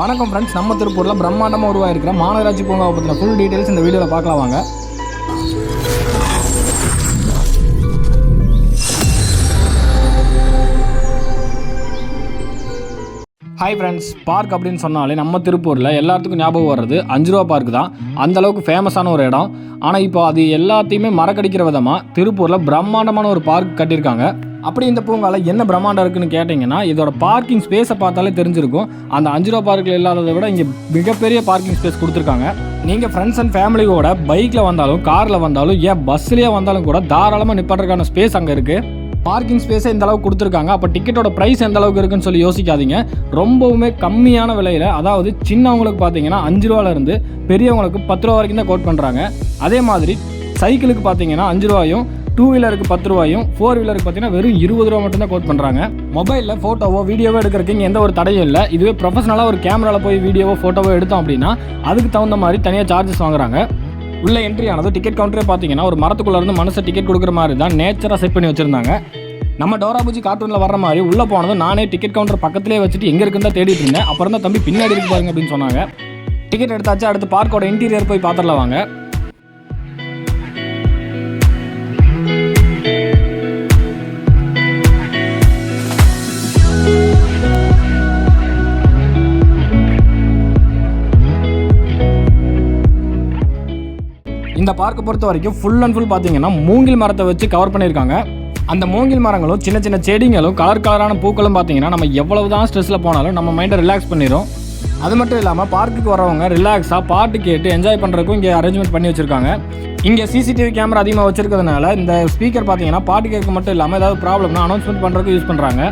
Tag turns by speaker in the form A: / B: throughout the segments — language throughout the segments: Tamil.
A: வணக்கம் ஃப்ரெண்ட்ஸ் நம்ம திருப்பூரில் பிரம்மாண்டமாக உருவாயிருக்கிற மாநகராட்சி பூங்காவை பற்றின ஃபுல் டீட்டெயில்ஸ் இந்த வீடியோவில் பார்க்கலாம் வாங்க. ஹாய் ஃப்ரெண்ட்ஸ் பார்க் அப்படின்னு சொன்னாலே நம்ம திருப்பூரில் எல்லாத்துக்கும் ஞாபகம் வர்றது அஞ்சு ரூபா பார்க் தான். அந்த அளவுக்கு ஃபேமஸான ஒரு இடம். ஆனால் இப்போ அது எல்லாத்தையுமே மறக்கடிக்கிற விதமாக திருப்பூரில் பிரம்மாண்டமான ஒரு பார்க் கட்டியிருக்காங்க. அப்படி இந்த பூங்காவில் என்ன பிரம்மாண்டம் இருக்குன்னு கேட்டிங்கன்னா இதோட பார்க்கிங் ஸ்பேஸை பார்த்தாலே தெரிஞ்சிருக்கும். அந்த அஞ்சு ரூபா பார்க்கில் இல்லாததை விட இங்கே மிகப்பெரிய பார்க்கிங் ஸ்பேஸ் கொடுத்துருக்காங்க. நீங்கள் ஃப்ரெண்ட்ஸ் அண்ட் ஃபேமிலியோட பைக்கில் வந்தாலும் காரில் வந்தாலும் ஏன் பஸ்லேயே வந்தாலும் கூட தாராளமாக நிப்பாட்டுறதுக்கான ஸ்பேஸ் அங்கே இருக்குது பார்க்கிங் ஸ்பேஸை இந்த அளவுக்கு கொடுத்துருக்காங்க. அப்போ டிக்கெட்டோட ப்ரைஸ் எந்த அளவுக்கு இருக்குன்னு சொல்லி யோசிக்காதீங்க. ரொம்பவுமே கம்மியான விலையில் அதாவது சின்னவங்களுக்கு பார்த்தீங்கன்னா அஞ்சு ரூபாலேருந்து பெரியவங்களுக்கு பத்து ரூபா வரைக்கும் தான் கோட் பண்ணுறாங்க அதே மாதிரி சைக்கிளுக்கு பார்த்தீங்கன்னா அஞ்சு ரூபாயும் டூ வீலருக்கு பத்து ரூபாயும் ஃபோர் வீலருக்கு பார்த்தீங்கன்னா வெறும் இருபது ரூபா மட்டும் தான் கோட் பண்ணுறாங்க மொபைலில் ஃபோட்டோவோ வீடியோவோ எடுக்கிறதுக்கு இங்கே எந்த ஒரு தடையும் இல்லை. இதுவே ப்ரொஃபஷனலாக ஒரு கேமராவில் போய் வீடியோவோ ஃபோட்டோவோ எடுத்தோம் அப்படின்னா அதுக்கு தகுந்த மாதிரி தனியாக சார்ஜஸ் வாங்குறாங்க. உள்ள என்ட்ரி ஆனது டிக்கெட் கவுண்டரே பார்த்தீங்கன்னா ஒரு மரத்துக்குள்ள இருந்து மனுஷன் டிக்கெட் கொடுக்குற மாதிரி தான் நேச்சராக செட் பண்ணி வச்சுருந்தாங்க. நம்ம டோராபுஜி கார்ட்டூனில் வர்ற மாதிரி உள்ளே போனதும் நானே டிக்கெட் கவுண்டர் பக்கத்துலேயே வச்சுட்டு எங்கே இருக்குன்னு தான் தேடிட்டு இருந்தேன். அப்புறம் தான் தம்பி பின்னாடி இருக்கு பாருங்க அப்படின்னு சொன்னாங்க. டிக்கெட் எடுத்தாச்சு அடுத்து பார்க்கோட இன்டீரியர் போய் பார்த்துடலாம் வாங்க. இந்த பார்க்கை பொறுத்த வரைக்கும் ஃபுல் அண்ட் ஃபுல் பார்த்தீங்கன்னா மூங்கில் மரத்தை வச்சு கவர் பண்ணியிருக்காங்க. அந்த மூங்கில் மரங்களும் சின்ன சின்ன செடிங்களும் கலர் கலரான பூக்களும் பார்த்தீங்கன்னா நம்ம எவ்வளவு தான் ஸ்ட்ரெஸ்ஸில் போனாலும் நம்ம மைண்டை ரிலாக்ஸ் பண்ணிடும் அது மட்டும் இல்லாமல் பார்க்குக்கு வரவங்க ரிலாக்ஸாக பாட்டு கேட்டு என்ஜாய் பண்ணுறதுக்கும் இங்கே அரேஞ்ச்மெண்ட் பண்ணி வச்சுருக்காங்க. இங்கே சிசிடிவி கேமரா அதிகமாக வச்சுருக்கிறதுனால இந்த ஸ்பீக்கர் பார்த்தீங்கன்னா பாட்டு கேட்க மட்டும் இல்லாமல் ஏதாவது ப்ராப்ளம்னா அனௌன்ஸ்மெண்ட் பண்ணுறதுக்கு யூஸ் பண்ணுறாங்க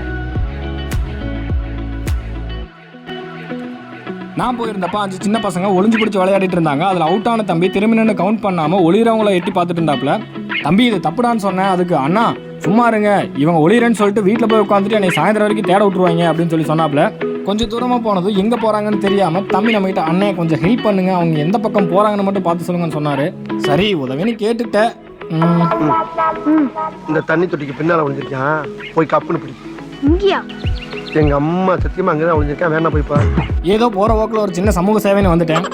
A: நான் போயிருந்தப்ப அஞ்சு சின்ன பசங்க ஒளிஞ்சு பிடிச்சி விளையாடிட்டு இருந்தாங்க. அதில் அவுட் ஆன தம்பி திரும்பி நின்று கவுண்ட் பண்ணாமல் ஒளிரவங்கள எட்டி பார்த்துட்டு இருந்தாப்புல. தம்பி இது தப்புடான்னு சொன்னேன். அதுக்கு அண்ணா சும்மா இருங்க. இவங்க ஒளிரன்னு சொல்லிட்டு வீட்டில் போய் உட்காந்துட்டு என்னை சாயந்தரம் வரைக்கும் தேட விட்டுருவாங்க அப்படின்னு சொல்லி சொன்னாப்புல. கொஞ்சம் தூரமாக போனதும் எங்கே போகிறாங்கன்னு தெரியாமல் தம்பி நம்மகிட்ட அண்ணே கொஞ்சம் ஹெல்ப் பண்ணுங்க. அவங்க எந்த பக்கம் போகிறாங்கன்னு மட்டும் பார்த்து சொல்லுங்கன்னு சொன்னார். சரி உதவின்னு கேட்டுட்டேன். ம்,
B: இந்த தண்ணி தொட்டிக்கு பின்னால விழுந்திருக்கான் போய் கப்புன்னு பிடி.
C: இங்கேயா?
B: எங்க அம்மா சத்தியமா அங்கதான் விழுந்திருக்கான் வேணா போய்ப்பா
A: ஏதோ போகிற ஓக்கில் ஒரு சின்ன சமூக சேவைன்னு வந்துட்டேன்.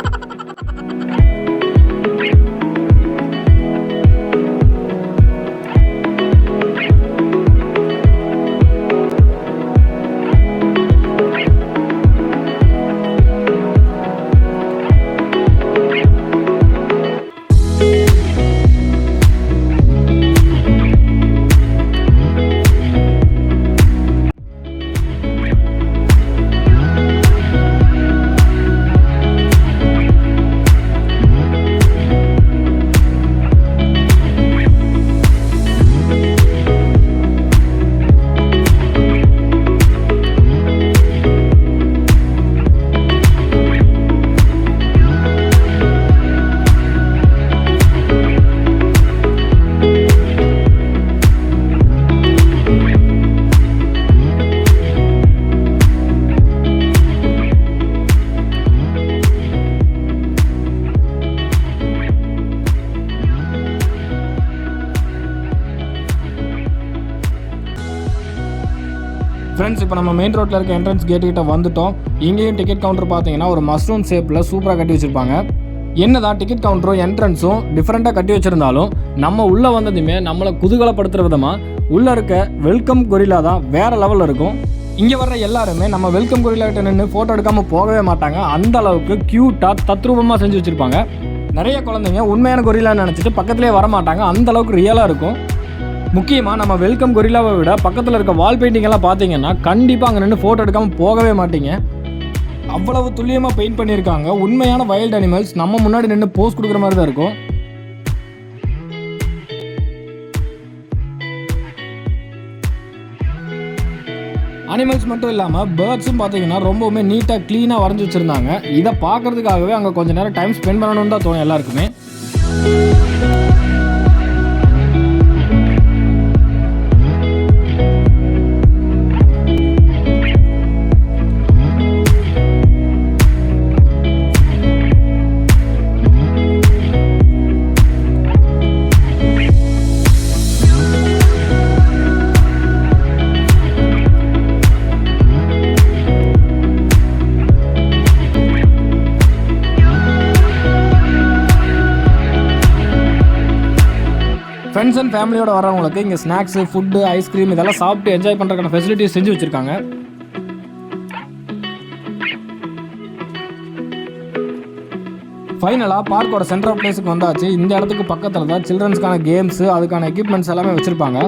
A: ஃப்ரெண்ட்ஸ் இப்போ நம்ம மெயின் ரோட்டில் இருக்க என்ட்ரன்ஸ் கேட்டுக்கிட்ட வந்துட்டோம். இங்கேயும் டிக்கெட் கவுண்டர் பார்த்தீங்கன்னா ஒரு மஷ்ரூம் ஷேப்பில் சூப்பராக கட்டி வச்சுருப்பாங்க. என்னதான் டிக்கெட் கவுண்டரும் என்ட்ரன்ஸும் டிஃப்ரெண்ட்டாக கட்டி வச்சுருந்தாலும் நம்ம உள்ளே வந்ததுமே நம்மளை குதூகலப்படுத்துகிற விதமாக உள்ளே இருக்க வெல்கம் கொரிலா தான் வேறு லெவலில் இருக்கும். இங்கே வர்ற எல்லாருமே நம்ம வெல்கம் கொரிலா கிட்ட நின்று ஃபோட்டோ எடுக்காமல் போகவே மாட்டாங்க. அந்த அளவுக்கு க்யூட்டாக தத்ரூபமாக செஞ்சு வச்சுருப்பாங்க. நிறைய குழந்தைங்க உண்மையான கொரிலான்னு நினச்சிட்டு பக்கத்துலேயே வர மாட்டாங்க அந்த அளவுக்கு ரியலாக இருக்கும். முக்கியமாக நம்ம வெல்கம் கொரில்லாவை விட பக்கத்தில் இருக்க வால் பெயிண்டிங்கெல்லாம் பார்த்தீங்கன்னா கண்டிப்பாக அங்கே நின்று ஃபோட்டோ எடுக்காமல் போகவே மாட்டீங்க. அவ்வளவு துல்லியமாக பெயிண்ட் பண்ணியிருக்காங்க. உண்மையான வைல்ட் அனிமல்ஸ் நம்ம முன்னாடி நின்று போஸ் கொடுக்குற மாதிரி தான் இருக்கும். அனிமல்ஸ் மட்டும் இல்லாமல் பேர்ட்ஸும் பார்த்தீங்கன்னா ரொம்பவுமே நீட்டாக க்ளீனாக வரைஞ்சி வச்சுருந்தாங்க. இதை பார்க்கறதுக்காகவே அங்கே கொஞ்சம் நேரம் டைம் ஸ்பெண்ட் பண்ணணும்னு தான் தோணும் எல்லாருக்குமே. ஃப்ரெண்ட்ஸ் அண்ட் ஃபேமிலியோட வரவங்களுக்கு இங்கே ஸ்நாக்ஸு ஃபுட்டு ஐஸ்கிரீம் இதெல்லாம் சாப்பிட்டு என்ஜாய் பண்ணுறதுக்கான ஃபெசிலிட்டிஸ் செஞ்சு வச்சுருக்காங்க. ஃபைனலாக பார்க்கோட சென்ட்ரல் பிளேஸுக்கு வந்தாச்சு. இந்த இடத்துக்கு பக்கத்தில் தான் சில்ட்ரன்ஸ்க்கான கேம்ஸு அதுக்கான எக்யூப்மெண்ட்ஸ் எல்லாமே வச்சுருப்பாங்க.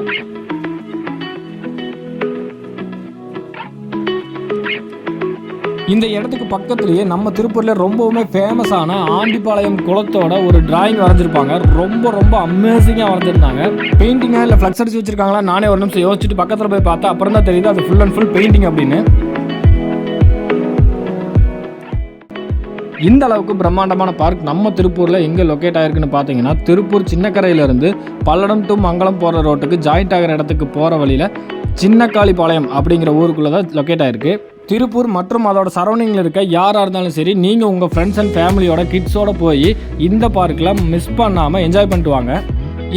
A: இந்த இடத்துக்கு பக்கத்துலேயே நம்ம திருப்பூரில் ரொம்பவுமே ஃபேமஸான ஆண்டிப்பாளையம் குளத்தோட ஒரு டிராயிங் வரைஞ்சிருப்பாங்க. ரொம்ப ரொம்ப அமேசிங்காக வரைஞ்சிருந்தாங்க. பெயிண்டிங்காக இல்லை ஃப்ளக்ஸ் அடிச்சு வச்சிருக்காங்களா? நானே ஒரு நிமிஷம் யோசிச்சுட்டு பக்கத்தில் போய் பார்த்தா அப்புறம் தான் தெரியுது அது ஃபுல் அண்ட் ஃபுல் பெயிண்டிங் அப்படின்னு. இந்த அளவுக்கு பிரம்மாண்டமான பார்க் நம்ம திருப்பூரில் எங்கே லொக்கேட் ஆயிருக்குன்னு பார்த்தீங்கன்னா திருப்பூர் சின்னக்கரையிலேருந்து பல்லடம் டு மங்கலம் போகிற ரோட்டுக்கு ஜாயிண்ட் ஆகிற இடத்துக்கு போகிற வழியில் சின்னக்காளிப்பாளையம் அப்படிங்கிற ஊருக்குள்ளே தான் லொக்கேட் ஆயிருக்கு. திருப்பூர் மற்றும் அதோட சரௌண்டிங்கில் இருக்க யாராக இருந்தாலும் சரி நீங்கள் உங்கள் ஃப்ரெண்ட்ஸ் அண்ட் ஃபேமிலியோட கிட்ஸோட போய் இந்த பார்க்கில் மிஸ் பண்ணாமல் என்ஜாய் பண்ணிட்டு வாங்க.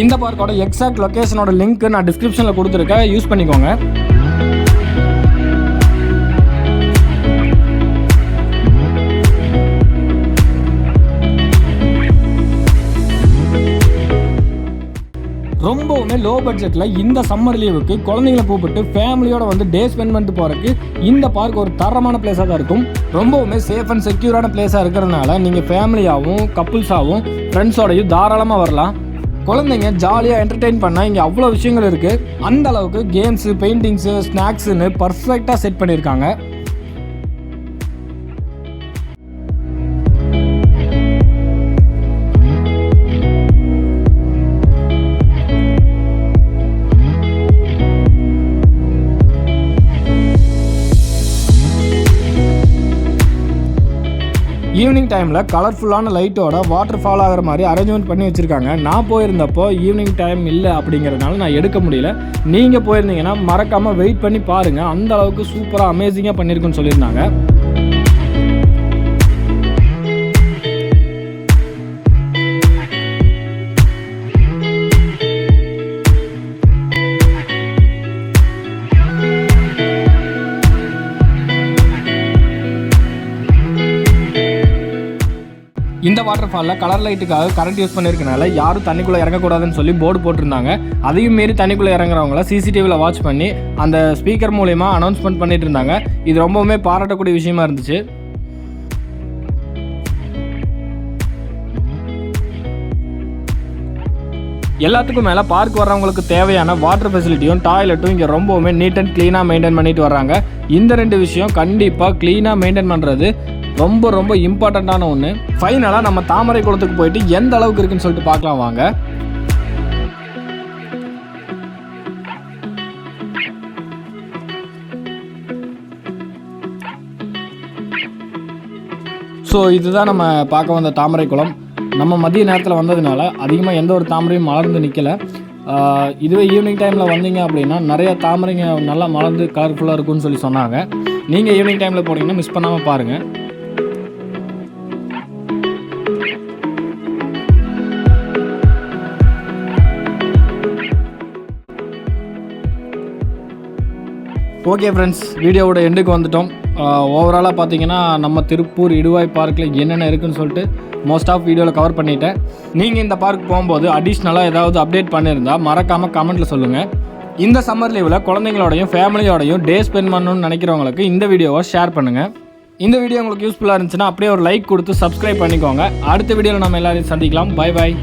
A: இந்த பார்க்கோட எக்ஸாக்ட் லொக்கேஷனோட லிங்க் நான் டிஸ்கிரிப்ஷனில் கொடுத்துருக்கேன். யூஸ் பண்ணிக்கோங்க. ரொம்பவுமே லோ பட்ஜெட்டில் இந்த சம்மர் லீவுக்கு குழந்தைங்களை கூப்பிட்டு ஃபேமிலியோட வந்து டே ஸ்பெண்ட் பண்ணிட்டு போகிறதுக்கு இந்த பார்க் ஒரு தரமான பிளேஸாக தான் இருக்கும். ரொம்பவுமே சேஃப் அண்ட் செக்யூரான பிளேஸாக இருக்கிறதுனால நீங்கள் ஃபேமிலியாகவும் கப்புள்ஸாகவும் ஃப்ரெண்ட்ஸோடையும் தாராளமாக வரலாம். குழந்தைங்க ஜாலியாக என்டர்டெயின் பண்ணால் இங்கே அவ்வளோ விஷயங்கள் இருக்குது அந்த அளவுக்கு கேம்ஸு பெயிண்டிங்ஸு ஸ்நாக்ஸுன்னு பர்ஃபெக்டாக செட் பண்ணியிருக்காங்க. ஈவினிங் டைமில் கலர்ஃபுல்லான லைட்டோட வாட்டர் ஃபால் ஆகிற மாதிரி அரேஞ்ச்மெண்ட் பண்ணி வச்சுருக்காங்க. நான் போயிருந்தப்போ ஈவினிங் டைம் இல்லை அப்படிங்கிறதுனால நான் எடுக்க முடியல. நீங்கள் போயிருந்தீங்கன்னா மறக்காமல் வெயிட் பண்ணி பாருங்கள் அந்த அளவுக்கு சூப்பராக அமேசிங்காக பண்ணியிருக்குன்னு சொல்லியிருந்தாங்க. இந்த வாட்டர் ஃபாலில் கலர் லைட்டுக்காக கரண்ட் யூஸ் பண்ணியிருக்கனால யாரும் தண்ணிக்குள்ளே இறங்கக்கூடாதுன்னு சொல்லி போர்டு போட்டிருந்தாங்க. அதையும் மீறி தண்ணிக்குள்ளே இறங்குறவங்கள சிசிடிவியில் வாட்ச் பண்ணி அந்த ஸ்பீக்கர் மூலயமா அனௌன்ஸ்மெண்ட் பண்ணிட்டு இருந்தாங்க இது ரொம்பவுமே பாராட்டக்கூடிய விஷயமா இருந்துச்சு. எல்லாத்துக்கும் மேலே பார்க் வர்றவங்களுக்கு தேவையான வாட்டர் ஃபெசிலிட்டியும் டாய்லெட்டும் இங்கே ரொம்பவுமே நீட் அண்ட் க்ளீனாக மெயின்டைன் பண்ணிட்டு வர்றாங்க. இந்த ரெண்டு விஷயம் கண்டிப்பாக க்ளீனாக மெயின்டைன் பண்ணுறது ரொம்ப ரொம்ப இம்பார்ட்டண்ட்டான ஒன்று ஃபைனலாக நம்ம தாமரை குளத்துக்கு போயிட்டு எந்த அளவுக்கு இருக்குன்னு சொல்லிட்டு பார்க்கலாம் வாங்க. ஸோ இதுதான் நம்ம பார்க்க வந்த தாமரை குளம். நம்ம மதிய நேரத்தில் வந்ததுனால அதிகமாக எந்த ஒரு தாமரையும் மலர்ந்து நிற்கலை இதுவே ஈவினிங் டைமில் வந்தீங்க அப்படின்னா நிறைய தாமரைங்க நல்லா மலர்ந்து கலர்ஃபுல்லாக இருக்கும்னு சொல்லி சொன்னாங்க. நீங்கள் ஈவினிங் டைமில் போனீங்கன்னா மிஸ் பண்ணாமல் பாருங்கள் ஓகே ஃப்ரெண்ட்ஸ் வீடியோவோட எண்டுக்கு வந்துட்டோம். ஓவராலாக பார்த்தீங்கன்னா நம்ம திருப்பூர் இடுவாய் பார்க்கில் என்னென்ன இருக்குன்னு சொல்லிட்டு மோஸ்ட் ஆஃப் வீடியோவில் கவர் பண்ணிட்டேன். நீங்கள் இந்த பார்க் போகும்போது அடிஷ்னலாக ஏதாவது அப்டேட் பண்ணியிருந்தா மறக்காமல் கமெண்ட்டில் சொல்லுங்கள் இந்த சம்மர் லீவில் குழந்தைங்களோடையும் ஃபேமிலியோடையும் டே ஸ்பெண்ட் பண்ணணும்னு நினைக்கிறவங்களுக்கு இந்த வீடியோவை ஷேர் பண்ணுங்கள் இந்த வீடியோ உங்களுக்கு யூஸ்ஃபுல்லாக இருந்துச்சுன்னா அப்படியே ஒரு லைக் கொடுத்து சப்ஸ்கிரைப் பண்ணிக்கோங்க. அடுத்த வீடியோவில் நம்ம எல்லாரையும் சந்திக்கலாம். Bye bye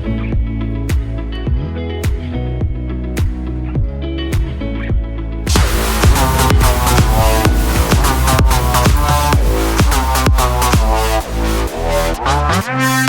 A: Bye.